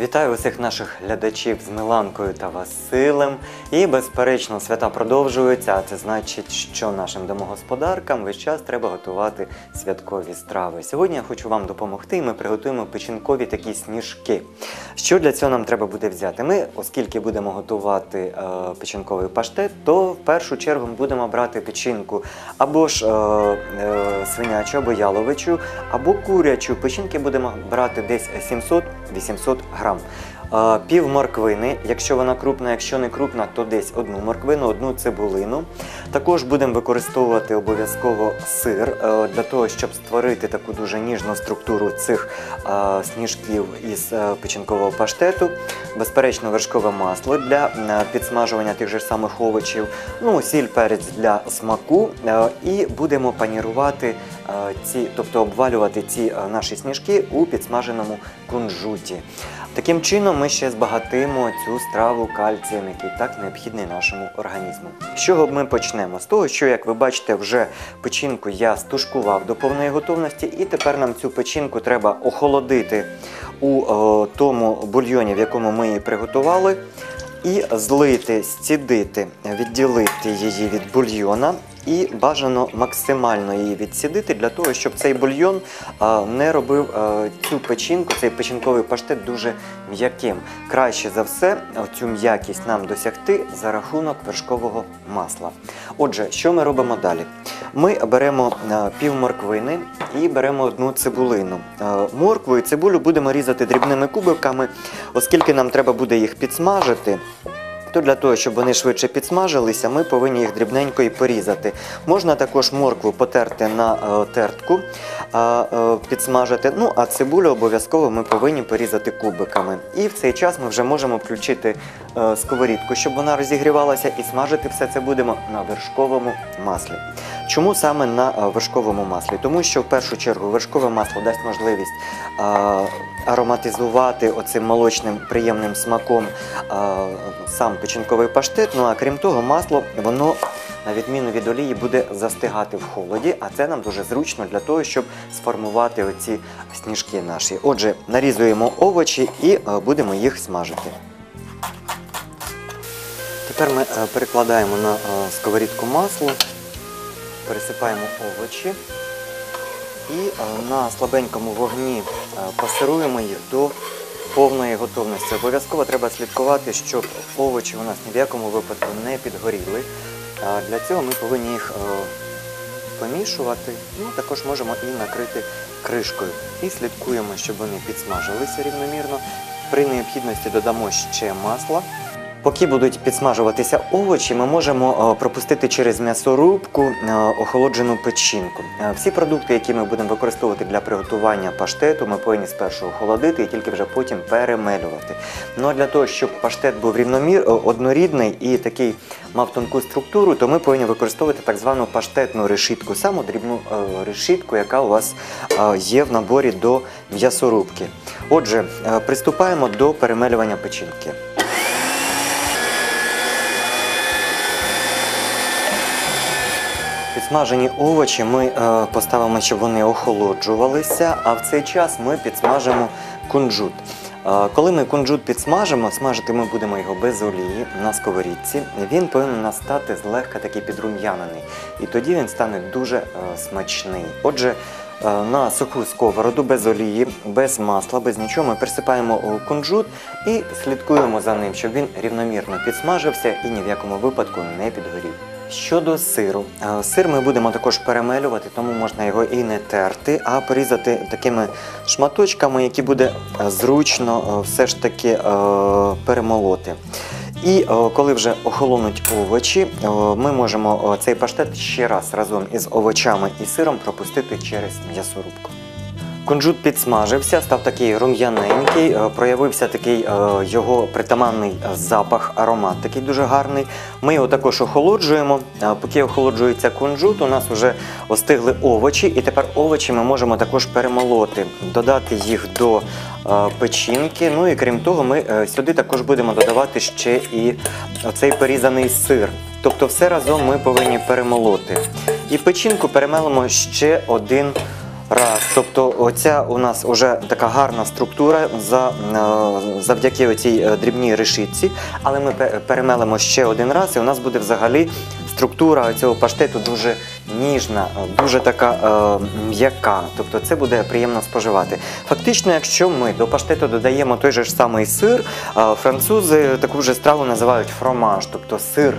Вітаю усіх наших глядачів з Миланкою та Василем. І, безперечно, свята продовжуються, а це значить, що нашим домогосподаркам весь час треба готувати святкові страви. Сьогодні я хочу вам допомогти, і ми приготуємо печінкові такі сніжки. Що для цього нам треба буде взяти? Ми, оскільки будемо готувати е, печінковий паштет, то в першу чергу ми будемо брати печінку або ж е, е, свинячу, або яловичу, або курячу. Печінки будемо брати десь 700-800 грам. Е, Пів морквини, якщо вона крупна, якщо не крупна, то десь одну морквину, одну цибулину. Також будемо використовувати обов'язково сир е, для того, щоб створити таку дуже ніжну структуру цих е, сніжків із печінкового паштету. Безперечно, вершкове масло для підсмажування тих же самих овочів, ну, сіль, перець для смаку. І будемо панірувати ці, тобто обвалювати ці е, наші сніжки у підсмаженому кунжуті. Таким чином ми ще збагатимо цю страву кальцієм, який так необхідний нашому організму. З чого ми почнемо? З того, що, як ви бачите, вже печінку я стушкував до повної готовності, і тепер нам цю печінку треба охолодити у е, тому бульйоні, в якому ми її приготували. І злити, зцідити, відділити її від бульйона і бажано максимально її відсідити для того, щоб цей бульйон не робив цю печінку, цей печінковий паштет дуже м'яким. Краще за все цю м'якість нам досягти за рахунок вершкового масла. Отже, що ми робимо далі? Ми беремо пів морквини і беремо одну цибулину. Моркву і цибулю будемо різати дрібними кубиками, оскільки нам треба буде їх підсмажити. То для того, щоб вони швидше підсмажилися, ми повинні їх дрібненько і порізати. Можна також моркву потерти на е, тертку, е, підсмажити. Ну а цибулю обов'язково ми повинні порізати кубиками. І в цей час ми вже можемо включити сковорідку, щоб вона розігрівалася, і смажити все це будемо на вершковому маслі. Чому саме на е, вершковому маслі? Тому що в першу чергу вершкове масло дасть можливість е, ароматизувати оцим молочним приємним смаком е, сам печінковий паштет. Ну а крім того, масло воно на відміну від олії буде застигати в холоді, а це нам дуже зручно для того, щоб сформувати оці сніжки наші. Отже, нарізуємо овочі і е, будемо їх смажити. Тепер ми е, перекладаємо на е, сковорідку масло, пересипаємо овочі і е, на слабенькому вогні пасируємо їх до повної готовності. Обов'язково треба слідкувати, щоб овочі у нас ні в якому випадку не підгоріли. Для цього ми повинні їх помішувати. Ну, також можемо і накрити кришкою. І слідкуємо, щоб вони підсмажилися рівномірно. При необхідності додамо ще масла. Поки будуть підсмажуватися овочі, ми можемо е, пропустити через м'ясорубку е, охолоджену печінку. Е, Всі продукти, які ми будемо використовувати для приготування паштету, ми повинні спершу охолодити і тільки вже потім перемелювати. Ну а для того, щоб паштет був рівномір, однорідний і такий мав тонку структуру, то ми повинні використовувати так звану паштетну решітку, саму дрібну решітку, яка у вас є в наборі до м'ясорубки. Отже, приступаємо до перемелювання печінки. Підсмажені овочі ми е, поставимо, щоб вони охолоджувалися, а в цей час ми підсмажимо кунжут. Е, коли ми кунжут підсмажимо, смажити ми будемо його без олії на сковорідці. Він повинен настати злегка такий підрум'янений. І тоді він стане дуже е, смачний. Отже, на суху сковороду без олії, без масла, без нічого ми присипаємо кунжут і слідкуємо за ним, щоб він рівномірно підсмажився і ні в якому випадку не підгорів. Щодо сиру, Е, сир ми будемо також перемелювати, тому можна його і не терти, а порізати такими шматочками, які буде е, зручно е, все ж таки перемолоти. І коли вже охолонуть овочі, ми можемо цей паштет ще раз разом із овочами і сиром пропустити через м'ясорубку. Кунжут підсмажився, став такий рум'яненький, е, проявився такий е, його притаманний е, запах, аромат такий дуже гарний. Ми його також охолоджуємо. Поки охолоджується кунжут, у нас вже остигли овочі, і тепер овочі ми можемо також перемолоти, додати їх до печінки. Ну і крім того, ми сюди також будемо додавати ще і цей порізаний сир. Тобто все разом ми повинні перемолоти. І печінку перемелимо ще один Раз. Тобто, оця у нас вже така гарна структура за, е, завдяки цій дрібній решітці, але ми пе- перемелимо ще один раз, і у нас буде взагалі структура цього паштету дуже ніжна, е, дуже така е, м'яка. Тобто це буде приємно споживати. Фактично, якщо ми до паштету додаємо той же ж самий сир, е, французи таку вже страву називають фромаж, тобто сир.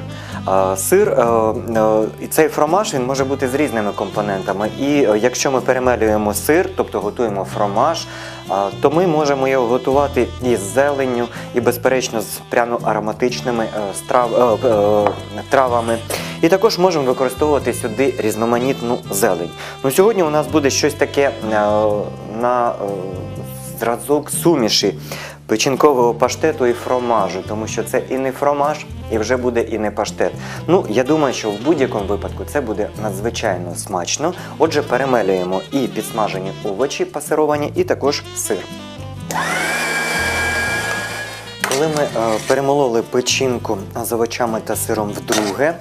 Сир е, е, і цей фромаж він може бути з різними компонентами. І е, якщо ми перемелюємо сир, тобто готуємо фромаж, то ми можемо його готувати і з зеленню, і безперечно з пряно-ароматичними травами. І також можемо використовувати сюди різноманітну зелень. Ну, сьогодні у нас буде щось таке на зразок суміші печінкового паштету і фромажу, тому що це і не фромаж, і вже буде і не паштет. Ну, я думаю, що в будь-якому випадку це буде надзвичайно смачно. Отже, перемелюємо і підсмажені овочі пасировані, і також сир. Коли ми е, перемололи печінку з овочами та сиром вдруге,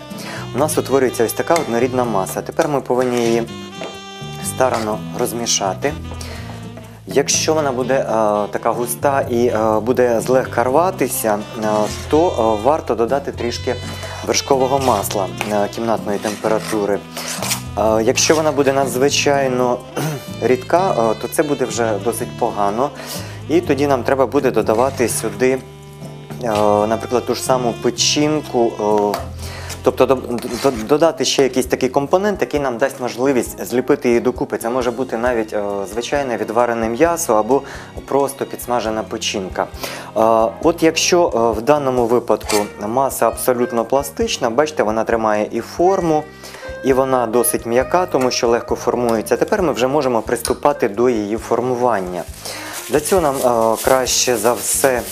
у нас утворюється ось така однорідна маса. Тепер ми повинні її старано розмішати. Якщо вона буде е, така густа і е, буде злегка рватися, е, то е, варто додати трішки вершкового масла е, кімнатної температури. Е, якщо вона буде надзвичайно рідка, е, то це буде вже досить погано. І тоді нам треба буде додавати сюди, е, наприклад, ту ж саму печінку. е, Тобто до- до- додати ще якийсь такий компонент, який нам дасть можливість зліпити її докупи. Це може бути навіть е, звичайне відварене м'ясо або просто підсмажена печінка. Е, от якщо е, в даному випадку маса абсолютно пластична, бачите, вона тримає і форму, і вона досить м'яка, тому що легко формується. Тепер ми вже можемо приступати до її формування. Для цього нам краще за все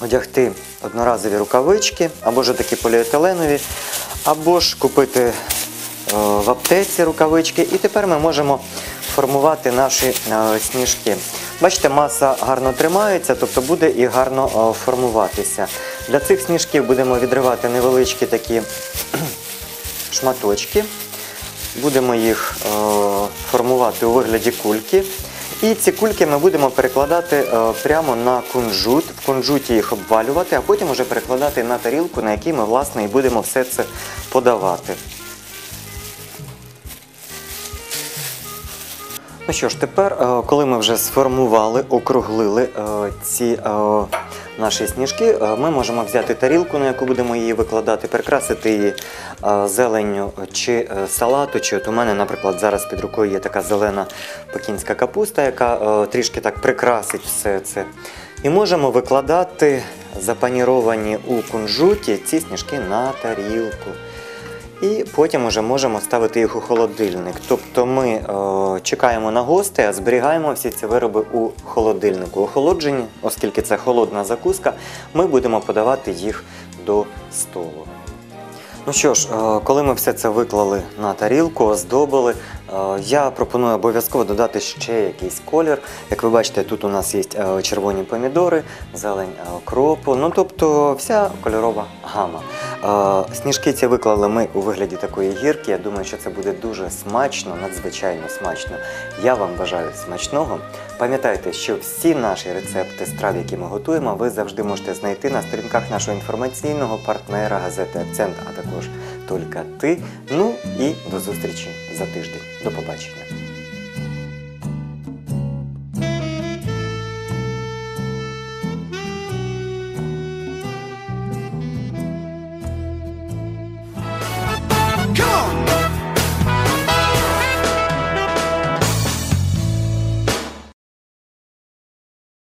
одягти одноразові рукавички, або ж такі поліетиленові, або ж купити е, в аптеці рукавички. І тепер ми можемо формувати наші е, сніжки. Бачите, маса гарно тримається, тобто буде і гарно е, формуватися. Для цих сніжків будемо відривати невеличкі такі шматочки. Будемо їх формувати у вигляді кульки. І ці кульки ми будемо перекладати е, прямо на кунжут, в кунжуті їх обвалювати, а потім вже перекладати на тарілку, на якій ми власне і будемо все це подавати. Ну що ж, тепер, е, коли ми вже сформували, округлили е, ці е, наші сніжки, ми можемо взяти тарілку, на яку будемо її викладати, прикрасити її зеленню чи салату. Чи от у мене, наприклад, зараз під рукою є така зелена пекінська капуста, яка трішки так прикрасить все це. І можемо викладати запаніровані у кунжуті ці сніжки на тарілку. І потім вже можемо ставити їх у холодильник. Тобто ми е, чекаємо на гостей, а зберігаємо всі ці вироби у холодильнику. Охолоджені, оскільки це холодна закуска, ми будемо подавати їх до столу. Ну що ж, е, коли ми все це виклали на тарілку, оздобили, я пропоную обов'язково додати ще якийсь колір. Як ви бачите, тут у нас є е, червоні помідори, зелень е, кропу, ну тобто вся кольорова гама. Е, Сніжки ці виклали ми у вигляді такої гірки. Я думаю, що це буде дуже смачно, надзвичайно смачно. Я вам бажаю смачного. Пам'ятайте, що всі наші рецепти страв, які ми готуємо, ви завжди можете знайти на сторінках нашого інформаційного партнера газети Акцент, а також Тільки ти. Ну і до зустрічі за тиждень. До побачення.